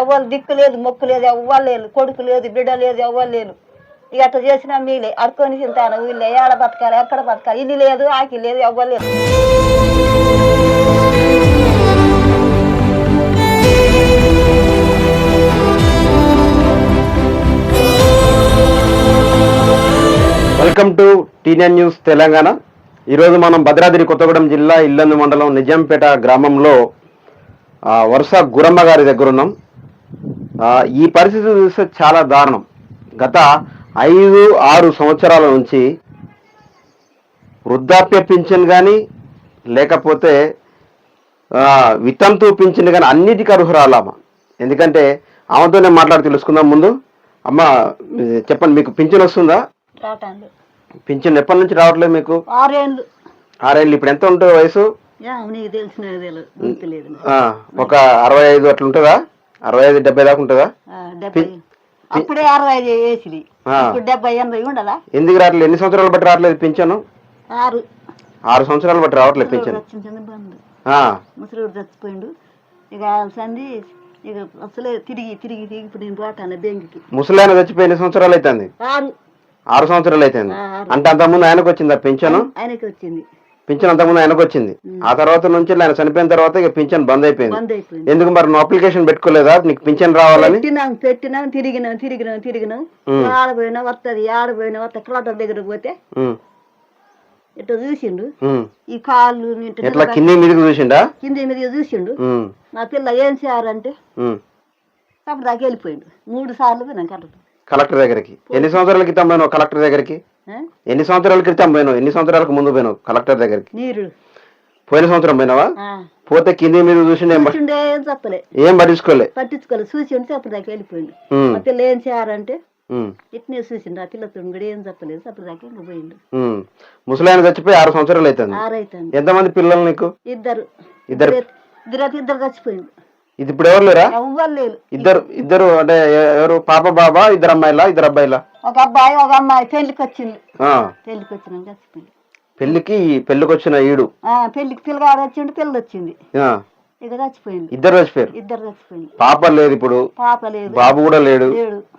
ఎవరు దిక్కు లేదు మొక్కు లేదు ఎవ్వరు లేదు కొడుకు లేదు బిడ్డ లేదు ఎవ్వరు లేదు ఇక అట్లా చేసినా మీలే అడుకొని తింటాను వీళ్ళే. ఏడ బతకాలి ఎక్కడ బతకాలి? ఇది లేదు ఆకి లేదు ఎవ్వరు లేదు welcome to T nine news Telangana. ఈరోజు మనం భద్రాద్రి కొత్తగూడెం జిల్లా ఇల్లందు మండలం నిజాంపేట గ్రామంలో వరుస గురమ్మ గారి దగ్గర ఉన్నాం. ఈ పరిస్థితి చూస్తే చాలా దారుణం. గత ఐదు ఆరు సంవత్సరాల నుంచి వృద్ధాప్య పింఛన్ కానీ లేకపోతే వితంతు పింఛన్ కానీ అన్నిటికీ అర్హురాలమ్మ ఎందుకంటే ఆమెతోనే మాట్లాడి తెలుసుకుందాం ముందు. అమ్మ చెప్పండి మీకు పింఛన్ వస్తుందా? పింఛన్ ఎప్పటి నుంచి రావట్లేదు మీకు? ఆరేళ్ళు. ఆరేళ్ళు ఇప్పుడు ఎంత ఉంటుంది వయసు? ఒక అరవై ఐదు అట్లా ఉంటుందా అరవై ఐదు డెబ్బై దాకా ఉంటుందా డెబ్బై అప్పుడే అరవై ఐదు వేసిరి ఆ. ఇప్పుడు డెబ్బై ఎనభై ఉండదా? ఎందుకు రావట్లేదు? ఎన్ని సంవత్సరాలు బట్టి రావట్లేదు పింఛను? ఆరు. ఆరు సంవత్సరాలు బట్టి రావట్లేదు పింఛను. ముసలిడు చచ్చిపోయిండు. ఇక సంది ఇక అసలే తిరిగి తిరిగి తిరిగి ఇప్పుడు నేను పోతాను బెంగికి ముసలాయన చచ్చిపోయి ఎన్ని సంవత్సరాలు అవుతుంది ఆరు. ఆరు సంవత్సరాలు అవుతుంది. అంటే అంతకుముందు ఆయనకు వచ్చిందా పింఛను? ఆయనకి వచ్చింది. పింఛన్ అంతకుముందు ఆయనకు వచ్చింది. ఆ తర్వాత నుంచి ఆయన చనిపోయిన తర్వాత ఇక పింఛన్ బంద్ అయిపోయింది. బంద్ అయిపోయింది. ఎందుకు మరి నువ్వు అప్లికేషన్ పెట్టుకోలేదా? నీకు పింఛన్ రావాలని? పెట్టినాం పెట్టినాం తిరిగినాం తిరిగినాం తిరిగినాం. ఉమ్. ఆడపోయినా వస్తుంది ఆడపోయినా వస్తా క్లాటర్ దగ్గరకు పోతే ఉమ్, ఇట్లా చూసిండు? ఉమ్. ఈ కాళ్ళు ఇట్లా ఎట్లా నిలబడి కింది మీదకి చూసిండా? కింద మీద చూసిండు. ఉమ్, నా పిల్ల ఏం చేయాలంటే ఉమ్. అప్పుడు దాకా వెళ్ళిపోయిండు. మూడు సార్లు పోయినాం కరెక్ట్ కలెక్టర్ దగ్గరికి. ఎన్ని సంవత్సరాల క్రితం పోయినావు కలెక్టర్ దగ్గరికి? ఎన్ని సంవత్సరాల క్రితం పోయినావు? ఎన్ని సంవత్సరాలకు ముందు పోయినావు కలెక్టర్ దగ్గరికి? పోయిన సంవత్సరం పోయినావా. పోతే కింది మీద చూసిండు ఏం పట్టించుకోలే. పట్టించుకోలేదు చూసి ఉంటే అప్పుడు దాకా మా పిల్ల ఏం చేయాలంటే ఇట్నే చూసిండు. ఆ పిల్లతో కూడా ఏం చెప్పలేదు. అప్పుడు దాకా ఇంకా పోయిండు. ముసలాయన చచ్చిపోయి ఆరు సంవత్సరాలు అవుతుంది. ఆరైతుంది ఎంతమంది పిల్లలు నీకు? ఇద్దరు. ఇద్దరు. ఇద్దరు. ఇద్దరు చచ్చిపోయిండు. ఇది ఇప్పుడు ఎవరు లేరా? ఎవ్వరు లేరు. ఇద్దరు ఇద్దరు అంటే ఎవరు? పాప బాబా ఇద్దరు అమ్మాయిలా ఇద్దరు అబ్బాయిలా? ఒక అబ్బాయి ఒక అమ్మాయి. పెళ్ళికి వచ్చింది. పెళ్ళికి చచ్చిపోయింది పెళ్ళికి పెళ్ళికి వచ్చిన ఈడు? ఆ, పెళ్ళికి పిల్లగాడు వచ్చిండు పిల్ల వచ్చింది. ఇక చచ్చిపోయింది ఇద్దరు చచ్చిపోయారు? ఇద్దరు చచ్చిపోయింది పాప లేదు ఇప్పుడు. పాప లేదు. బాబు కూడా లేడు.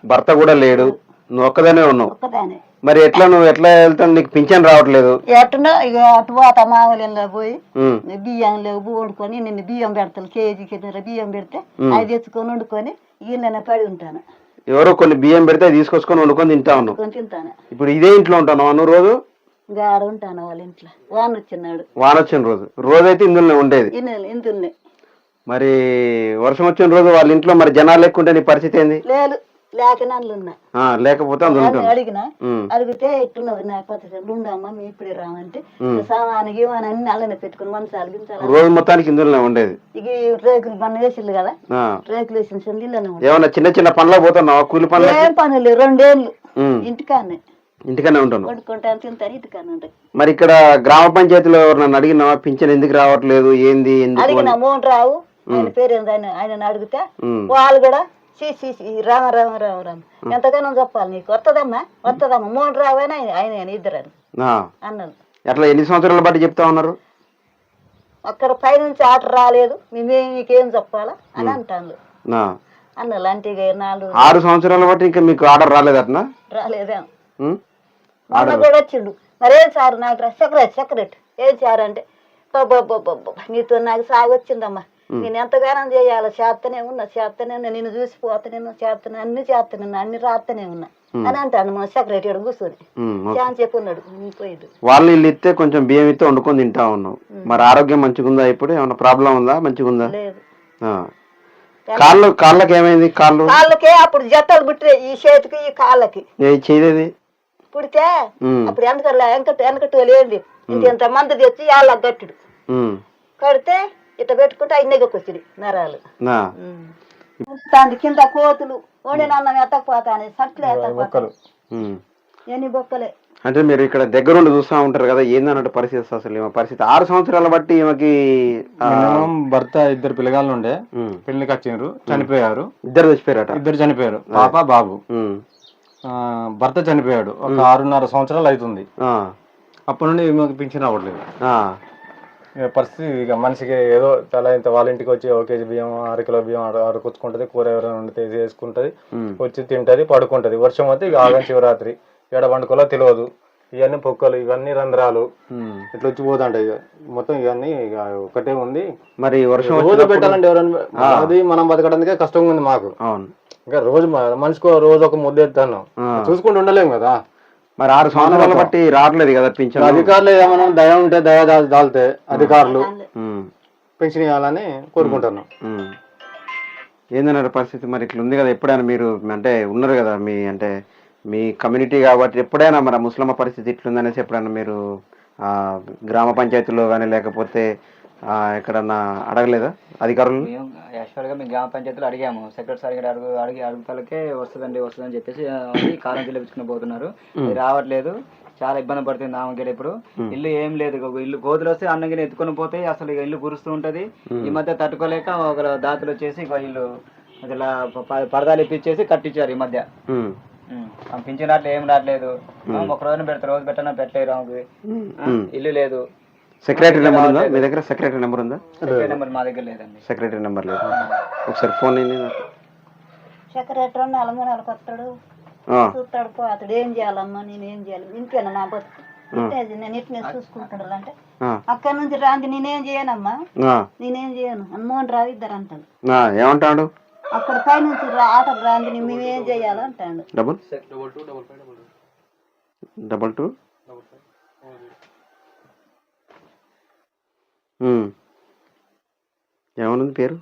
భర్త కూడా లేడు. నువ్వు ఒక్కదానే ఉన్నావు. ఒక్కదానే. మరి ఎట్లా నువ్వు ఎట్లా వెళ్తావు? నీకు పింఛన్ రావట్లేదు. ఎట్టునో ఇక అటు పోతా మామూలు పోయి బియ్యం లేవు వండుకొని నిన్ను బియ్యం పెడతాను కేజీకి ఎన్నర బియ్యం పెడితే అది తెచ్చుకొని వండుకొని ఈయన పడి ఉంటాను. ఎవరో కొన్ని బియ్యం పెడితే తీసుకొచ్చుకొని వండుకొని తింటా ఉన్నావు. తింటాను. ఇప్పుడు ఇదే ఇంట్లో ఉంటాను నువ్వు రోజు? ఇంకా ఆడ ఉంటాను వాళ్ళ ఇంట్లో. వాన్ వచ్చినాడు వాన వచ్చిన రోజు. రోజైతే ఇందులోనే ఉండేది. ఇందుల్ని మరి వర్షం వచ్చిన రోజు వాళ్ళ ఇంట్లో మరి జనాలు ఎక్కువ ఉంటే నీ పరిస్థితి ఏంది? లేదు లేక నన్ను ఉన్నా లేకపోతే అడిగిన అడిగితే ఇట్టున్నది నా పద్ధతి ఉండమ్మా మీ ఇప్పుడే రామంటే సామానికి అని అన్ని అల్లనే పెట్టుకుని మనసాలు గించాలి? రోజు మొత్తానికి ఇందులోనే ఉండేది. ఇక రేకులు మన వేసిండు కదా? రేకులు వేసిన. ఏమన్నా చిన్న చిన్న పనులకు పోతున్నావా? కూలి పనులు ఏం పనులు? రెండేళ్ళు. ఇంటికాన్నే ఇంటికనే ఉంటాను మరి ఇక్కడ గ్రామ పంచాయతీలో ఎవరన్నా అడిగినావా? పింఛన్ ఎందుకు రావట్లేదు? ఏంది? ఎందుకు అడిగిన మోహన్ రావు ఆయన పేరు ఆయన అడిగితే వాళ్ళు కూడా చీ చీ, రామ రామ రామ రామ. ఎంతగానో చెప్పాలి నీకు. వస్తుందమ్మా వస్తుందమ్మా మోహన్ రావు అయినా ఆయన ఇద్దరు అని ఆ, అన్నారు ఎట్లా ఎన్ని సంవత్సరాల బట్టి చెప్తా ఉన్నారు? అక్కడ పైనుంచి ఆట రాలేదు. మేమేం మీకేం చెప్పాలా? అని అంటాను ఆ, అన్నారు అంటే నాలుగు ఆరు సంవత్సరాల బట్టి ఇంకా మీకు ఆర్డర్ రాలేదట్నా రాలేదేం. మొన్న కూడా వచ్చిండు. మరి సార్? నాకు సెక్రెట్ సెక్రెట్. ఏం సార్ అంటే "అబ్బబ్బబ్బబ్బబ్బ, నీతో నాకు సాగు వచ్చిందమ్మా. నేను ఎంతగానో చేయాలి? చేస్తూనే ఉన్నా చేస్తూనే ఉన్నా. నేను చూసిపోతూనే ఉన్నా చేస్తూనే అన్ని చేస్తూనే ఉన్నా అన్ని రాస్తూనే ఉన్నా. అని అంటాను మన సెక్రటరీ కూర్చొని. చాలా చెప్పున్నాడు పోయిండు. వాళ్ళు వీళ్ళు ఇస్తే కొంచెం బియ్యం ఇస్తే వండుకొని తింటా ఉన్నావు మరి ఆరోగ్యం మంచిగా ఉందా ఇప్పుడు? ఏమైనా ప్రాబ్లం ఉందా? మంచిగా ఉందా. కాళ్ళు కాళ్ళకి ఏమైంది? కాళ్ళు? కాళ్ళకే అప్పుడు జతలు పుట్టే ఈ చేతికి ఈ కాళ్ళకి. చేయలేదు పుడితే అప్పుడు వెనక వెనకటి లేండి ఇంత మంది తెచ్చి వాళ్ళ గట్టుడు ఉమ్, కడితే ఇట్ట పెట్టుకుంటే అన్నెగకి వచ్చింది నరాలు. కింద కోతులు. వండిన అన్నం ఎత్తకపోతాను సట్లు ఎత్తకపోతాను. ఎన్ని బొక్కలే. అంటే మీరు ఇక్కడ దగ్గరుండి చూస్తా ఉంటారు కదా ఏందన్నట్టు పరిస్థితి అసలు? ఈమె పరిస్థితి ఆరు సంవత్సరాల బట్టి ఈమెకి మినిమం భర్త ఇద్దరు పిల్లగాళ్ళు ఉండే. పెళ్ళికి వచ్చిండ్రు చనిపోయారు. ఇద్దరు చచ్చిపోయారట? ఇద్దరు చనిపోయారు పాప బాబు. భర్త చనిపోయాడు. ఒక ఆరున్నర సంవత్సరాలు అవుతుంది. ఆ, అప్పటి నుండి ఈమెకు పింఛన్ అవ్వట్లేదు. పరిస్థితి ఇక మనిషికి ఏదో తల ఇంత వాళ్ళ ఇంటికి వచ్చి ఒక కేజీ బియ్యం అర కిలో బియ్యం అర అరకొచ్చుకుంటది కూర ఎవరైనా వండితే వేసుకుంటది. వచ్చి తింటది పడుకుంటది. వర్షం వస్తే ఇక ఆగం శివరాత్రి. ఎడ పండుకోలో తెలియదు. ఇవన్నీ పొక్కలు ఇవన్నీ రంధ్రాలు. ఇట్లా వచ్చి ఇక. మొత్తం ఇవన్నీ ఇక ఒకటే ఉంది. మరి వర్షం రోజు పెట్టాలంటే ఎవరైనా అది మనం బతకడానికే కష్టంగా ఉంది మాకు. ఇంకా రోజు మనిషికో రోజు ఒక ముద్ద ఎత్తాను. చూసుకుంటూ ఉండలేము కదా. మరి ఆరు సంవత్సరాల బట్టి రావట్లేదు కదా పింఛన్? అధికారులు ఏమైనా దయ ఉంటే దయ దాల్తే అధికారులు. పెన్షన్ ఇవ్వాలని కోరుకుంటున్నాం. ఏందన్నారు పరిస్థితి? మరి ఇట్లా ఉంది కదా ఎప్పుడైనా మీరు అంటే ఉన్నారు కదా మీ అంటే మీ కమ్యూనిటీ కాబట్టి ఎప్పుడైనా మరి ముస్లిం పరిస్థితి ఇట్లుందనేసి ఎప్పుడైనా మీరు ఆ, గ్రామ పంచాయతీలో కానీ లేకపోతే ఎక్కడన్నా అడగలేదా అధికారులు? మేము యాక్చువల్గా మేము గ్రామ పంచాయతీలో అడిగాము. సెక్రటరీ గారు అడుగు అడిగి అడుగుతాలకే వస్తుందండి వస్తుందని చెప్పేసి కాలం చెల్లించుకుని పోతున్నారు. రావట్లేదు. చాలా ఇబ్బంది పడుతుంది ఆమెకి ఇప్పుడు. ఇల్లు ఏం లేదు. ఇల్లు గోతులు వస్తే అన్నంగా ఎత్తుకొని పోతే అసలు ఇక ఇల్లు కురుస్తూ ఉంటది. ఈ మధ్య తట్టుకోలేక ఒక దాతలు వచ్చేసి ఇల్లు అసలు ప- పరదాలు ఇప్పించేసి కట్టించారు ఈ మధ్య. పింఛన్ రావట్లేదు ఏం రావట్లేదు. ఒక రోజున పెడతారు రోజు పెట్టినా పెట్టలేరు ఆమెకి ఆ, ఇల్లు లేదు. సెక్రటరీ నెంబర్ ఉందా? మీ దగ్గర సెక్రటరీ నెంబర్ ఉందా? సెక్రటరీ నెంబర్ మా దగ్గర లేదండి. సెక్రటరీ నెంబర్ లేదు? ఒకసారి ఫోన్ అయింది నాకు. సెక్రటరీ నలమూనలకు వస్తాడు. ఆ, చూస్తాడు పోతాడు ఏం చేయాలమ్మా నేను ఏం చేయాలి? ఇంతేనా నా బతుకు. నేను ఇట్నే చూసుకుంటాడు అంటే అక్కడ నుంచి రాంది నేనేం చేయనమ్మా? ఆ, నేనేం చేయను. హనుమోహన్ రావు ఇద్దరు అంటాడు. ఆ, ఏమంటాడు? అక్కడ పై నుంచి రా ఆటలు రాంది మేమేం చేయాలంటాడు డబుల్ డబల్ టూ ఉమ్. ఏమనుంది పేరు?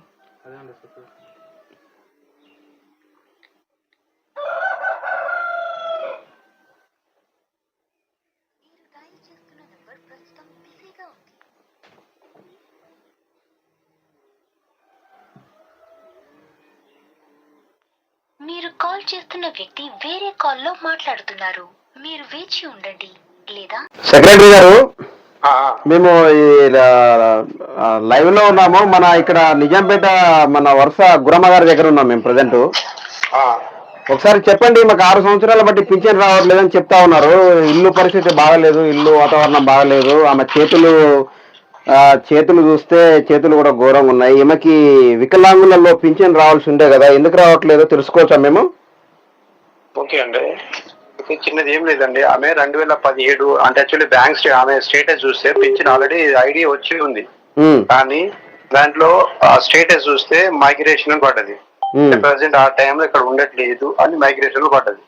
మీరు కాల్ చేస్తున్న వ్యక్తి వేరే కాల్లో మాట్లాడుతున్నారు. మీరు వేచి ఉండండి లేదా? సెక్రటరీ గారు మేము ఈ లైవ్లో ఉన్నాము. మన ఇక్కడ నిజాంపేట మన వరుస గురమ్మ గారి దగ్గర ఉన్నాం మేము ప్రజెంట్ ఒకసారి చెప్పండి మాకు ఆరు సంవత్సరాల బట్టి పింఛన్ రావట్లేదని చెప్తా ఉన్నారు. ఇల్లు పరిస్థితి బాగలేదు ఇల్లు వాతావరణం బాగలేదు. ఆమె చేతులు చేతులు చూస్తే చేతులు కూడా ఘోరంగా ఉన్నాయి. ఈమెకి వికలాంగులలో పింఛన్ రావాల్సి ఉండే కదా ఎందుకు రావట్లేదో తెలుసుకోవచ్చా మేము? ఓకే అండి. ఓకే, చిన్నది ఏం లేదండి. ఆమె రెండు వేల పదిహేడు అంటే యాక్చువల్లీ బ్యాంక్ ఆమె స్టేటస్ చూస్తే పింఛన్ ఆల్రెడీ ఐడి వచ్చి ఉంది. కానీ దాంట్లో స్టేటస్ చూస్తే మైగ్రేషన్ పడ్డది. ప్రజెంట్ ఆ టైంలో ఇక్కడ ఉండట్లేదు అని మైగ్రేషన్ పడ్డది.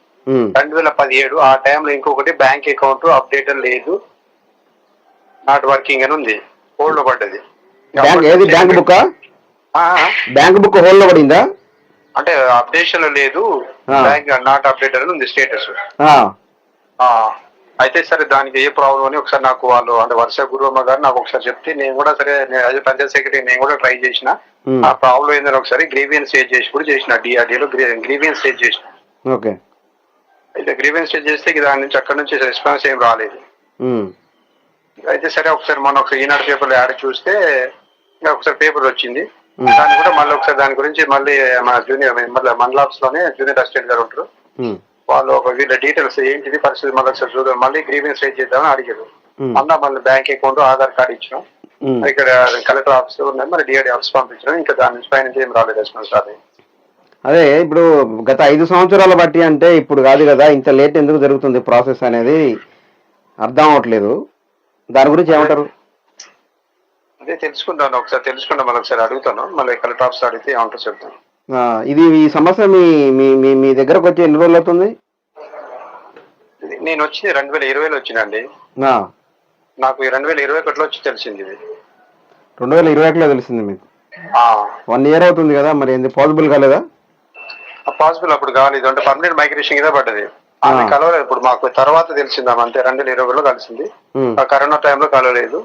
రెండు వేల పదిహేడు ఆ టైంలో ఇంకొకటి బ్యాంక్ అకౌంట్ అప్డేట్ లేదు. నాట్ వర్కింగ్ అని ఉంది. హోల్డ్లో పడ్డది. బ్యాంక్ బుక్ బ్యాంక్ బుక్ హోల్డ్లో పడిందా? అంటే అప్డేషన్ లేదు. బ్యాంక్ నాట్ అప్డేట్ అని ఉంది స్టేటస్ అయితే సరే దానికి ఏ ప్రాబ్లం అని ఒకసారి నాకు వాళ్ళు అంటే వర్ష గురువమ్మ గారు నాకు ఒకసారి చెప్తే నేను కూడా సరే యాజ్ పంచాయత్ సెక్రటరీ నేను కూడా ట్రై చేసిన. ఆ ప్రాబ్లం ఏందని ఒకసారి గ్రీవియన్స్ స్టేజ్ చేసి కూడా చేసిన డిఆర్డీలో గ్రీవియన్స్ స్టేజ్ చేసిన. ఓకే. అయితే గ్రీవియన్స్ స్టేజ్ చేస్తే దాని నుంచి అక్కడ నుంచి రెస్పాన్స్ ఏం రాలేదు. అయితే సరే ఒకసారి మనం ఒకసారి ఈనాడు పేపర్లో యాడ్ చూస్తే ఒకసారి పేపర్ వచ్చింది. దాన్ని కూడా మళ్ళీ ఒకసారి దాని గురించి మళ్ళీ మన జూనియర్ మళ్ళీ మండలాబ్స్లోనే జూనియర్ అసిస్టెంట్ గారు ఉంటారు. వాళ్ళు ఒక వీళ్ళ డీటెయిల్స్ ఏంటిది పరిస్థితి మళ్ళీ ఒకసారి చూద్దాం. మళ్ళీ గ్రీవియన్స్ స్టేజ్ చేద్దామని అడిగారు. అన్న మళ్ళీ బ్యాంక్ అకౌంట్ ఆధార్ కార్డు ఇచ్చినాం. ఇక్కడ కలెక్టర్ ఆఫీస్ ఉన్నాయి. మరి డిఆర్డి ఆఫీస్ పంపించడం ఇంకా దాని నుంచి పై నుంచి ఏం రాలేదు రెస్పాన్స్ రాలేదు అదే ఇప్పుడు గత ఐదు సంవత్సరాల బట్టి అంటే ఇప్పుడు కాదు కదా ఇంత లేట్ ఎందుకు జరుగుతుంది ప్రాసెస్ అనేది అర్థం అవట్లేదు దాని గురించి ఏమంటారు? అదే తెలుసుకుంటాను. ఒకసారి తెలుసుకుంటాం మళ్ళీ ఒకసారి అడుగుతాను. మళ్ళీ కలెక్టర్ ఆఫీస్ అడిగితే ఏమంటారు చెప్తాను. ఇది ఈ సమస్య మీ మీ మీ దగ్గరకు వచ్చి ఎన్ని రోజులు అవుతుంది? నేను వచ్చింది రెండు వేల ఇరవైలో వచ్చినండి నాకు ఈ రెండు వేల ఇరవై ఒకటిలో వచ్చి తెలిసింది ఇది. రెండు వేల ఇరవై ఒకటిలో తెలిసింది మీకు? వన్ ఇయర్ అవుతుంది కదా మరి ఏంది పాసిబుల్ కాలేదా? పాసిబుల్ అప్పుడు కాలేదు. అంటే పర్మనెంట్ మైగ్రేషన్ కింద పడ్డది. ఆమె. కలవలేదు. ఇప్పుడు మాకు తర్వాత తెలిసిందాం. అంతే రెండు వేల ఇరవైలో కలిసింది. ఉమ్, ఆ కరోనా టైంలో కలవలేదు.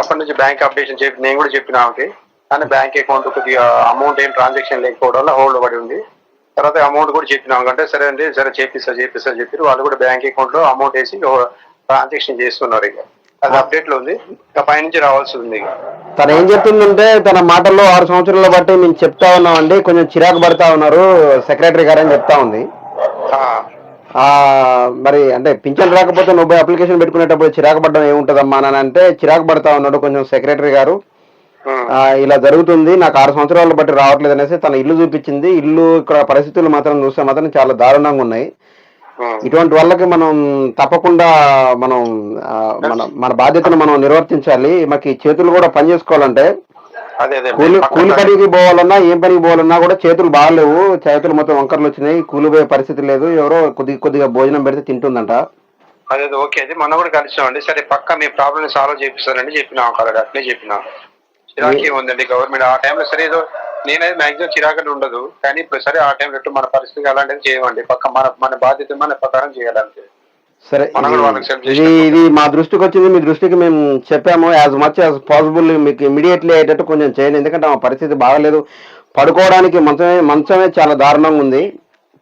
అప్పటి నుంచి బ్యాంక్ అప్డేషన్ చెప్పి నేను కూడా చెప్పిన ఆమెకి. కానీ బ్యాంక్ అకౌంట్ కొద్దిగా అమౌంట్ ఏం ట్రాన్సాక్షన్ లేకపోవడం వల్ల హోల్డ్ పడి ఉంది. తర్వాత అమౌంట్ కూడా చెప్పినాం అంటే సరే అండి సరే చేపిస్తా చేపిస్తా చెప్పి వాళ్ళు కూడా బ్యాంక్ అకౌంట్లో అమౌంట్ వేసి ట్రాన్సాక్షన్ చేస్తున్నారు ఇక. అది అప్డేట్లో ఉంది. ఇక పైనుంచి రావాల్సి ఉంది ఇక. తను ఏం చెప్తుందంటే తన మాటల్లో ఆరు సంవత్సరాల బట్టి మేము చెప్తా ఉన్నామండి. కొంచెం చిరాకు పడతా ఉన్నారు. సెక్రటరీ గారు అని చెప్తా ఉంది. మరి అంటే పింఛన్ రాకపోతే నువ్వు అప్లికేషన్ పెట్టుకునేటప్పుడు చిరాకు పడడం ఏముంటదమ్మా అని అంటే చిరాకు పడతా ఉన్నాడు కొంచెం సెక్రటరీ గారు. ఇలా జరుగుతుంది. నాకు ఆరు సంవత్సరాలు బట్టి రావట్లేదు అనేసి తన ఇల్లు చూపించింది. ఇల్లు ఇక్కడ పరిస్థితులు మాత్రం చూస్తే మాత్రం చాలా దారుణంగా ఉన్నాయి. ఇటువంటి వాళ్ళకి మనం తప్పకుండా మనం మన మన బాధ్యతను మనం నిర్వర్తించాలి. మాకు చేతులు కూడా పని చేసుకోవాలంటే కూలి కూలి పనికి పోవాలన్నా ఏం పనికి పోవాలన్నా కూడా చేతులు బాగాలేవు. చేతులు మొత్తం వంకర్లు వచ్చినాయి. కూలి పోయే పరిస్థితి లేదు. ఎవరో కొద్ది కొద్దిగా భోజనం పెడితే తింటుందంట. అదే ఓకే. అది మొన్న కూడా కలిసామండి. సరే పక్క మీ ప్రాబ్లమ్ సాల్వ్ చేపిస్తానండి చెప్పినా ఒక అట్లే చెప్పిన. చిరాకే ఉందండి గవర్నమెంట్. ఆ టైంలో సరే ఏదో నేనైతే మాక్సిమం చిరాకలు ఉండదు. కానీ ఇప్పుడు సరే ఆ టైంలో మన పరిస్థితి అలాంటిది చేయమండి. పక్క మన మన బాధ్యత మన ప్రకారం చేయాలంటే సరే ఇది- ఇది మా దృష్టికి వచ్చింది మీ దృష్టికి మేము చెప్పాము. యాజ్ మచ్ యాజ్ పాసిబుల్ మీకు ఇమీడియట్లీ అయ్యేటట్టు కొంచెం చేయండి. ఎందుకంటే మా పరిస్థితి బాగలేదు. పడుకోవడానికి మంచమే మంచమే చాలా దారుణంగా ఉంది.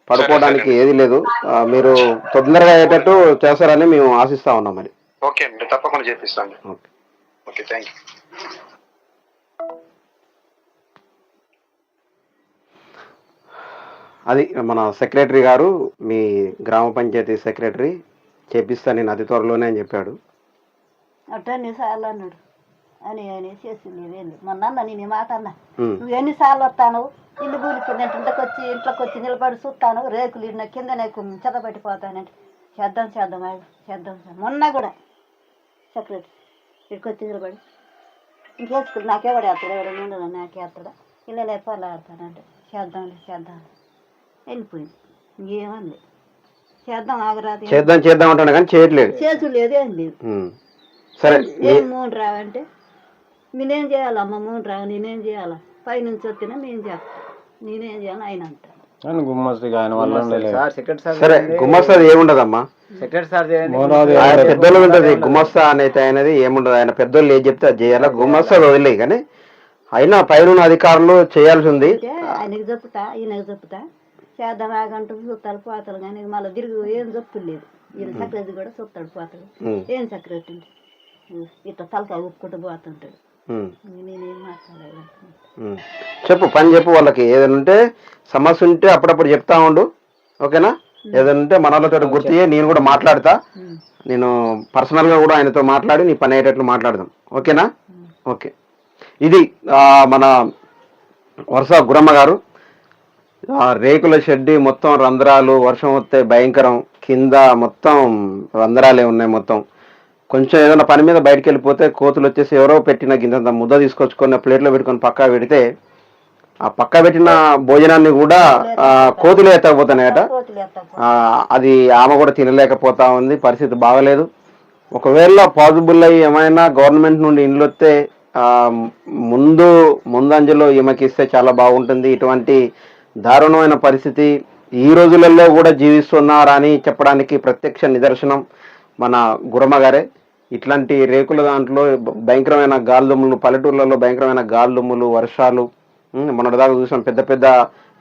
పడుకోవడానికి ఏది లేదు. మీరు తొందరగా అయ్యేటట్టు చేస్తారని మేము ఆశిస్తా ఉన్నాం మరి. ఓకే అండి. తప్పకుండా చేపిస్తాను ఓకే. Okay thank you. అది మన సెక్రటరీ గారు మీ గ్రామ పంచాయతీ సెక్రటరీ చేపిస్తా నేను అతి త్వరలోనే అని చెప్పాడు. అట్ట ఎన్నిసార్లు అన్నాడు. అని అని చేసింది మొన్న అన్న నేను మాట అన్నా. నువ్వు ఎన్నిసార్లు వస్తాను ఇల్లు కూలిపోయింది ఇంట్లోకి వచ్చి ఇంట్లోకి వచ్చి నిలబడి చూస్తాను. రేకులు ఇన్న కింద నాకు చెదబెట్టిపోతానంటే చేద్దాం చేద్దాం చేద్దాం. మొన్న కూడా సెక్రటరీ ఇక్కడికి వచ్చి నిలబడి ఇంకేసుకుని నాకెవడు వేస్తాడు ఎవడు నిండు నాకేస్తాడా ఇల్లు లేపాలి ఆడతానంటే చేద్దాం చేద్దాం వెళ్ళిపోయింది. ఇంకేమంది? చేద్దాం ఆగరాదు. చేద్దాం చేద్దాం అంటాడు కానీ చేయట్లేదు. చేసు లేదు ఏం లేదు. సరే ఏం మూడు రావంటే నేనేం చేయాలమ్మ మూడు రావు నేనేం చేయాలా? పైనుంచి వచ్చినా నేను చేస్తాను నేనేం చేయాలి ఆయన అంటాను సార్ సెక్రటరీ సార్ సరే గుమస్తాది ఏముండదమ్మా? ఆయన పెద్దోళ్ళు ఉంటది గుమస్తా అనేది అనేది ఏముండదు. ఆయన పెద్దోళ్ళు ఏం చెప్తే అది చేయాలా. గుమస్తా వదిలే కానీ అయినా పైన అధికారులు చేయాల్సి ఉంది. ఆయనకి చెప్తా ఈయనకి చెప్తా చేద్దాం ఆగంటూ చూస్తాడు పోతాడు కానీ మళ్ళీ తిరిగి ఏం చెప్పులు లేదు ఈయన సెక్రటరీ కూడా చూస్తాడు పోతాడు. ఏం సెక్రటరీ ఇట్లా తలకాయ ఉప్పుకుంటూ పోతుంటాడు. చెప్పు పని చెప్పు వాళ్ళకి. ఏదైనా ఉంటే సమస్య ఉంటే అప్పుడప్పుడు చెప్తా ఉండు. ఓకేనా? ఏదైనా ఉంటే మన వాళ్ళతో గుర్తు నేను కూడా మాట్లాడతా. నేను పర్సనల్గా కూడా ఆయనతో మాట్లాడి నీ పని అయ్యేటట్లు మాట్లాడదాం. ఓకేనా? ఓకే. ఇది మన వరుస గురమ్మ గారు. రేకుల షెడ్డి మొత్తం రంధ్రాలు వర్షం వస్తే భయంకరం. కింద మొత్తం రంధ్రాలే ఉన్నాయి మొత్తం. కొంచెం ఏదైనా పని మీద బయటకు వెళ్ళిపోతే కోతులు వచ్చేసి ఎవరో పెట్టిన గింతంత ముద్ద తీసుకొచ్చుకొని ప్లేట్లో పెట్టుకొని పక్కా పెడితే ఆ పక్క పెట్టిన భోజనాన్ని కూడా కోతులు ఎత్తకపోతున్నాయట. అది ఆమె కూడా తినలేకపోతా ఉంది. పరిస్థితి బాగలేదు. ఒకవేళ పాసిబుల్ అయ్యి ఏమైనా గవర్నమెంట్ నుండి ఇండ్లు వస్తే ముందు ముందంజలో ఈమెకి ఇస్తే చాలా బాగుంటుంది. ఇటువంటి దారుణమైన పరిస్థితి. ఈ రోజులలో కూడా జీవిస్తున్నారా అని చెప్పడానికి ప్రత్యక్ష నిదర్శనం మన గురమగారే ఇట్లాంటి రేకుల దాంట్లో భయంకరమైన గాలిదుమ్ములు పల్లెటూర్లలో భయంకరమైన గాలిదుమ్ములు వర్షాలు మొన్నటిదాకా చూసాం పెద్ద పెద్ద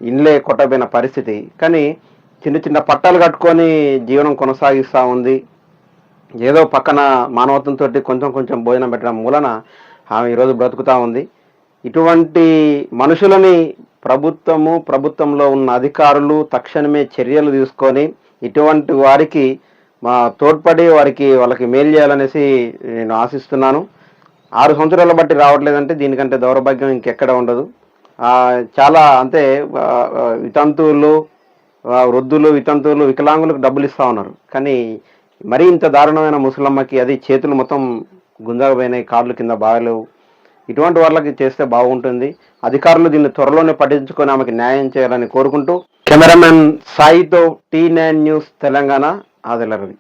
ఇండ్లే కొట్టబోయిన పరిస్థితి. కానీ చిన్న చిన్న పట్టాలు కట్టుకొని జీవనం కొనసాగిస్తూ ఉంది. ఏదో పక్కన మానవత్వంతో కొంచెం కొంచెం భోజనం పెట్టడం మూలన ఆమె ఈరోజు బ్రతుకుతా ఉంది. ఇటువంటి మనుషులని ప్రభుత్వము ప్రభుత్వంలో ఉన్న అధికారులు తక్షణమే చర్యలు తీసుకొని ఇటువంటి వారికి మా తోడ్పడి వారికి వాళ్ళకి మేలు చేయాలనేసి నేను ఆశిస్తున్నాను. ఆరు సంవత్సరాల బట్టి రావట్లేదంటే దీనికంటే దౌర్భాగ్యం ఇంకెక్కడ ఉండదు. చాలా అంటే వితంతువులు వృద్ధులు వితంతువులు వికలాంగులకు డబ్బులు ఇస్తూ ఉన్నారు. కానీ మరీ ఇంత దారుణమైన ముసలమ్మకి అది చేతులు మొత్తం గుంజాకపోయినాయి కాళ్ళు కింద బాగలేవు. ఇటువంటి వాళ్ళకి చేస్తే బాగుంటుంది. అధికారులు దీన్ని త్వరలోనే పట్టించుకొని ఆమెకి న్యాయం చేయాలని కోరుకుంటూ కెమెరామెన్ సాయితో టీ నైన్ న్యూస్ తెలంగాణ ఆదిలరవి